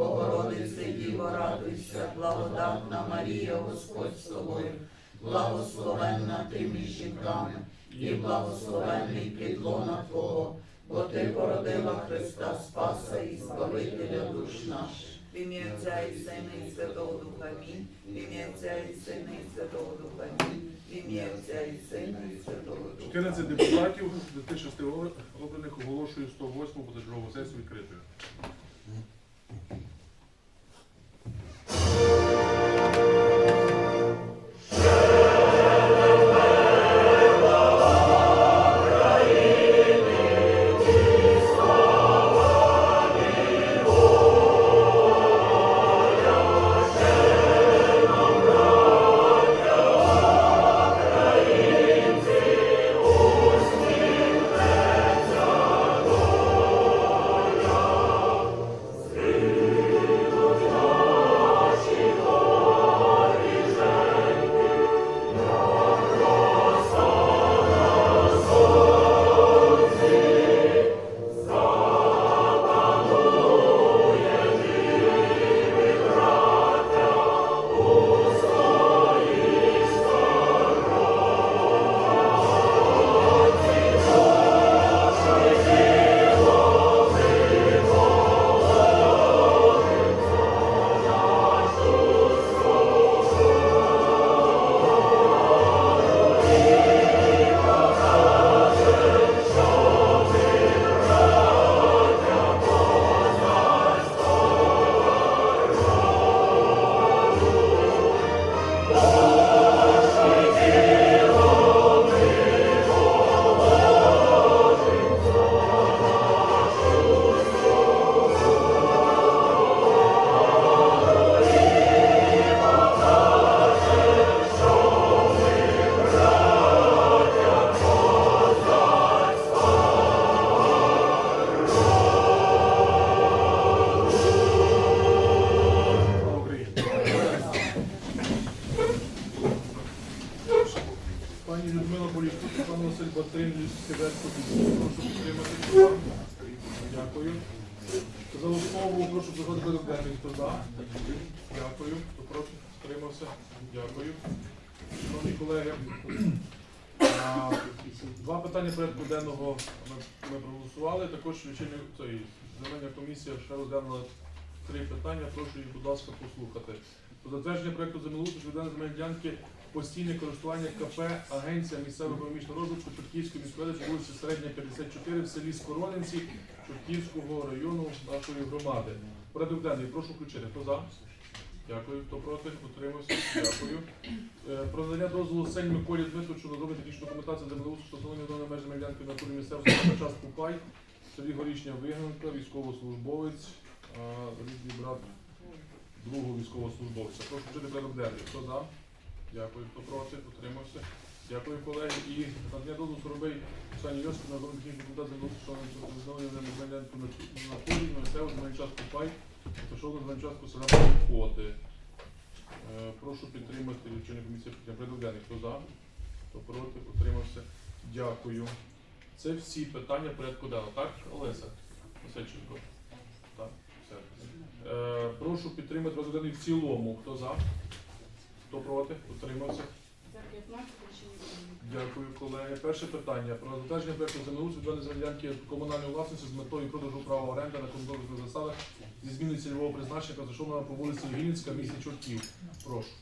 Богородице Діво, радуйся, благодатна Марія, Господь з тобою, благословенна ти між жінками, і благословенний плід лона Твого, бо ти породила Христа Спаса і Збавителя душ наших. В ім'я Отця і Сина і Святого Духа Амінь. В ім'я Отця і Сина і Святого Духа Амінь. В ім'я Отця і Сина і Святого Духа. 14 депутатів з 26 обраних оголошую 108 позачергову сесію відкритою. Пан Василь Батрин, прошу підтримати. Дякую. За основу прошу приходити до денний. Хто? Дякую. Хто проти? Стримався? Дякую. Шановні колеги, два питання порядку денного ми, проголосували. Також цієї земельна комісія ще розглянула три питання. Прошу їх, будь ласка, послухати. Про затвердження проекту землеустрою відведення земельної ділянки постійне користування КП Агенція місцевого економічного розвитку Чортківської міської ради вулиці Середня 54 в селі Скоронинці Чортківського району нашої громади. Порядок денний, прошу включити. Хто за? Дякую. Хто проти? Утримався? Дякую. Е, Про надання дозволу Сень Миколі Дмитровичу на розробити технічну документацію землеустрою що встановлення зони меж земельної ділянки на полі місцевого на частку Пай, селі Горішня Вигнанка, військовослужбовець, рідний брат другого військовослужбовця. Прошу вчити порядок денний. Хто за? Дякую. Хто проти? Утримався. Дякую, колеги. І надання дозволу Соробей Оксані Йосип на землеустрою що встановлення земельної ділянки на на полі місцевого земельну частку Пай, розташовано на частку села Хоти. Е, Прошу підтримати лічильну підтримки порядок. Хто за? Хто проти? Утримався. Дякую. Це всі питання порядку денного, так, Олеся? Васильченко? Так, все. Е, прошу підтримати денний в цілому. Хто за? Хто проти? Утримався. За 15 рішення прийнято. Дякую, колеги. Перше питання про затвердження проекту землеустрою відведення земельної ділянки комунальної власності з метою продажу права оренди на контрольних засадах зі зміни цільового призначення, розташована по вулиці Вінницька, місті Чортків. Прошу.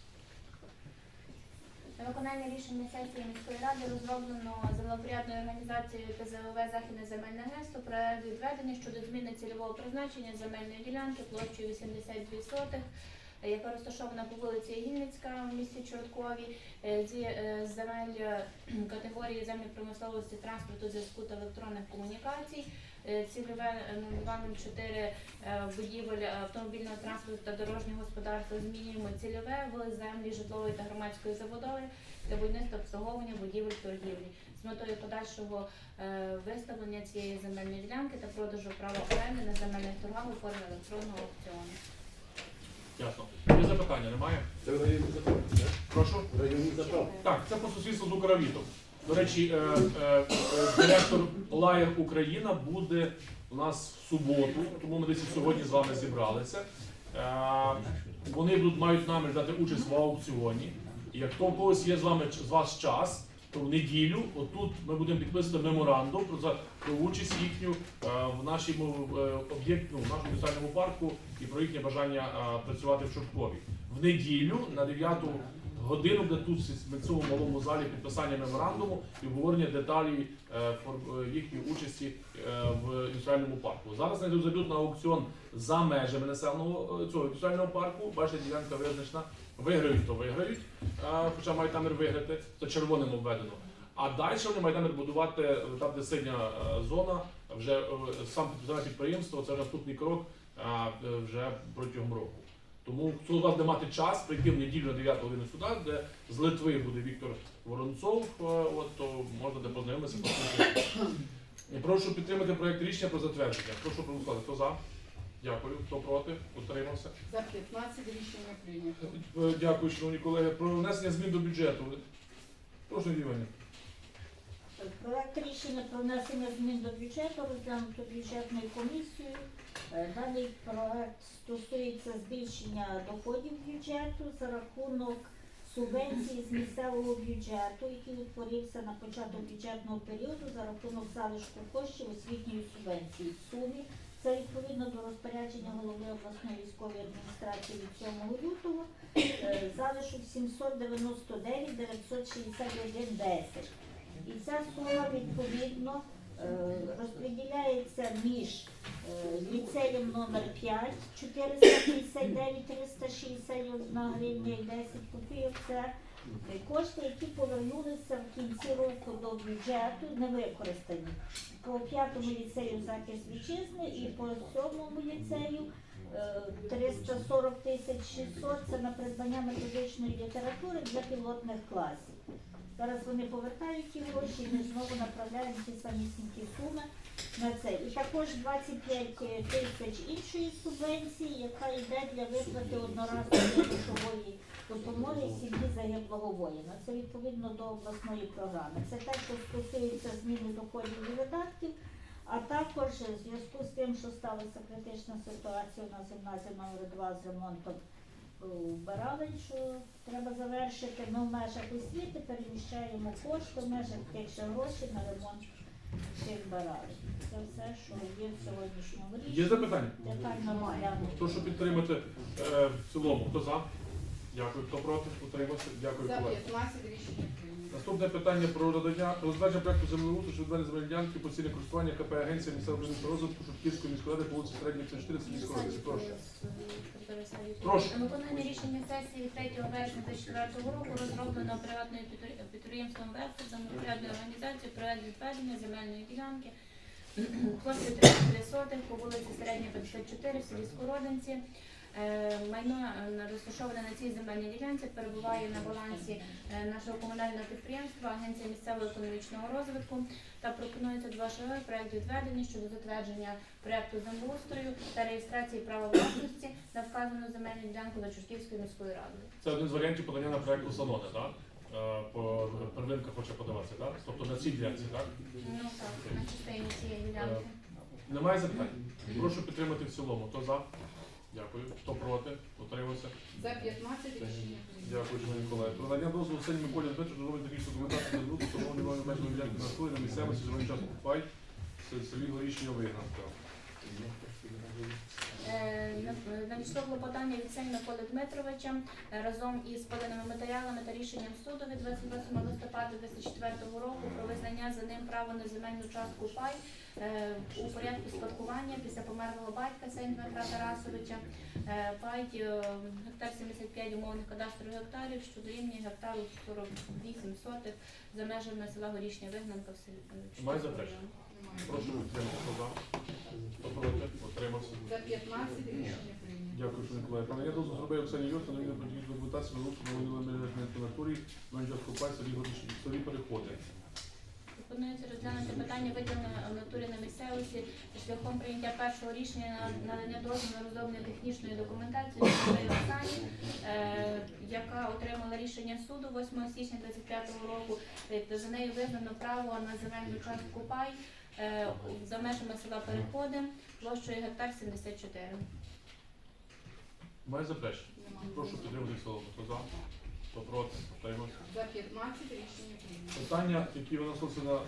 На виконання рішення сесії міської ради розроблено землепорядною організацією ПЗВВ Західне земельне агентство проект відведення щодо зміни цільового призначення земельної ділянки площею 82 сотих, яка розташована по вулиці Гільницька в місті Чорткові, е, зі е, земель е, категорії землі промисловості, транспорту, зв'язку та електронних комунікацій. Е, Цільове е, номеруванням 4 е, будівель автомобільного транспорту та дорожнього господарства змінюємо цільове в землі житлової та громадської забудови для будівництва обслуговування будівель торгівлі. З метою подальшого е, виставлення цієї земельної ділянки та продажу права оренди на земельних торгах у формі електронного аукціону. Ясно. Є запитання, немає? Це в районі заправки, так? Прошу. В районі заправки. Так, це по сусідству з Укравітом. До речі, е, е, е, директор Лаєр Україна буде у нас в суботу, тому ми десь і сьогодні з вами зібралися. Е, вони будуть, мають намір дати участь в аукціоні. І як то у когось є з вами з вас час, то в неділю отут ми будемо підписувати меморандум про, про участь їхню е, в нашому е, об'єкті, ну, в нашому національному парку і про їхнє бажання е, працювати в Чорткові. В неділю на 9 годину буде тут в цьому малому залі підписання меморандуму і обговорення е, їхньої участі в індустріальному парку. Зараз вони зайдуть на аукціон за межами населеного цього індустріального парку. Бачите, ділянка визначена. Виграють, то виграють, хоча мають виграти, це червоним обведено. А далі вони мають будувати е, там, де синя е, зона, вже е, сам підприємство, це наступний крок вже протягом року. Тому з вас буде мати час прийти в неділю на 9 годину сюди, де з Литви буде Віктор Воронцов, от, то можна де познайомитися. Прошу підтримати проект рішення про затвердження. Прошу проголосувати. Хто за? Дякую. Хто проти? Утримався. За 15 рішення прийнято. Е, Дякую, шановні колеги. Про внесення змін до бюджету. Прошу Івані. Проект рішення про внесення змін до бюджету розглянуто бюджетною комісією. Е, Даний проект стосується збільшення доходів бюджету за рахунок субвенції з місцевого бюджету, який утворився на початок бюджетного періоду за рахунок залишку коштів освітньої субвенції в сумі. Це відповідно до розпорядження голови обласної військової адміністрації від 7 лютого. Е, Залишок 799 961 10. І ця сума відповідно е, розподіляється між е, ліцеєм номер 5 459 361 гривня і 10 копійок. Це кошти, які повернулися в кінці року до бюджету, не використані. По п'ятому ліцею захист вітчизни і по сьомому ліцею е, 340 тисяч 600 це на придбання методичної літератури для пілотних класів. Зараз вони повертають ті гроші і ми знову направляємо ті самісінькі суми на це. І також 25 тисяч іншої субвенції, яка йде для виплати одноразової грошової допомоги сім'ї загиблого воїна. Це відповідно до обласної програми. Це те, що стосується зміни доходів і видатків. А також в зв'язку з тим, що сталася критична ситуація у нас гімназія номер 2 з ремонтом вбирали, що треба завершити. Ми в межах освіти переміщаємо кошти, в межах тих ще грошей на ремонт тих баралів. Це все, що є в сьогоднішньому Є рішенні. запитання? Детально розглянути. Прошу підтримати е, в цілому. Хто за? Дякую. Хто проти? Утримався. Дякую, За колеги. 15 рішення прийнято. Наступне питання про надання про затвердження проекту землеустрою щодо відведення земельної ділянки постійне користування КП Агенція місцевого будівництва розвитку Шевківської міської ради по вулиці Середній 54 селі Скоровиці. Прошу. Прошу. На виконання рішення сесії 3 вересня 2004 року розроблено приватним підпри- підприємством «Вектор» самопорядною організацією проект відведення земельної ділянки площею 33 сотих по вулиці Середня 54 в селі Скородинці. Е, Майно е, розташоване на цій земельній ділянці перебуває на балансі е, нашого комунального підприємства Агенція місцевого економічного розвитку та пропонується два шаги проект відведення щодо затвердження проекту землеустрою та реєстрації права власності на вказану земельну ділянку Вечірківською міською радою. Це один з варіантів подання на проекту Салони, так? По первинка хоче подаватися, так? Тобто на цій ділянці, так? Ну так, на частині цієї ділянки. Немає запитань? Прошу підтримати в цілому. Хто за? Дякую. Хто проти? Утримався. За 15 рішення. Дякую, шановні колеги. Про надання дозволу Сені Миколі Дмитру зробити технічну документацію на звуку тому нової межної ділянки на на місцевості зробити час Купай, в селі Горішня Вигнанка. Е, на- Надійшло клопотання від Сень Миколи Дмитровича е, разом із поданими матеріалами та рішенням суду від 28 листопада 2004 року про визнання за ним права на земельну частку пай е, у порядку спадкування після померлого батька Сень Дмитра Тарасовича. Пай гектар 75 умовних кадастрових гектарів, що дорівнює гектару 48 сотих за межами села Горішня Вигнанка в селі. Прошу підтримати. Хто за? Хто. За 15 рішення прийнято. Дякую, шановні колеги. Пане, я дозволу зробив Оксані Йосиф, на документації на руку на на натурі, на інженерську працю, переходи. Пропонується розглянути питання виділення натурі на місцевості шляхом прийняття першого рішення на надання дозволу на розроблення технічної документації Оксані, е, яка отримала рішення суду 8 січня 2025 року. Е, За нею визнано право на земельну частку пай за межами села Переходи площею гектар 74. Має заперечення? Прошу підтримати слово. Хто за? Хто проти? Утримався. За 15 рішення прийнято. Питання, які виносилися на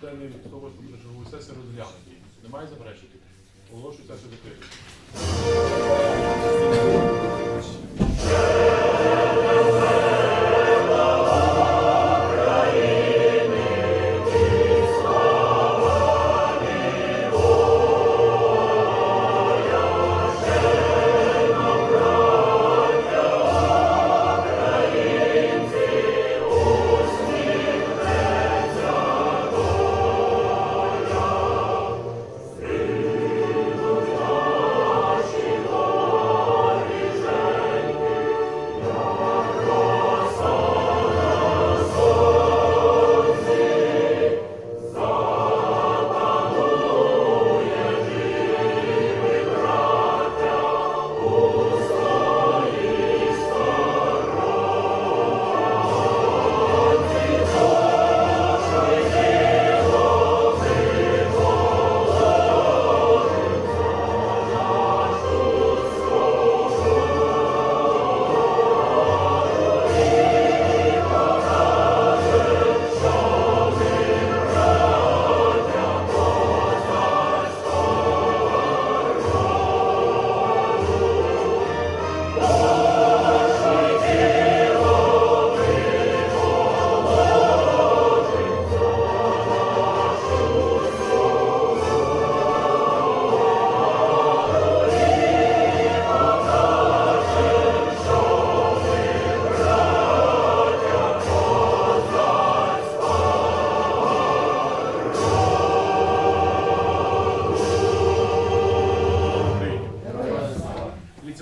денний 108 чергової сесії, розглянуті. Немає заперечень? Оголошую сесію закритою.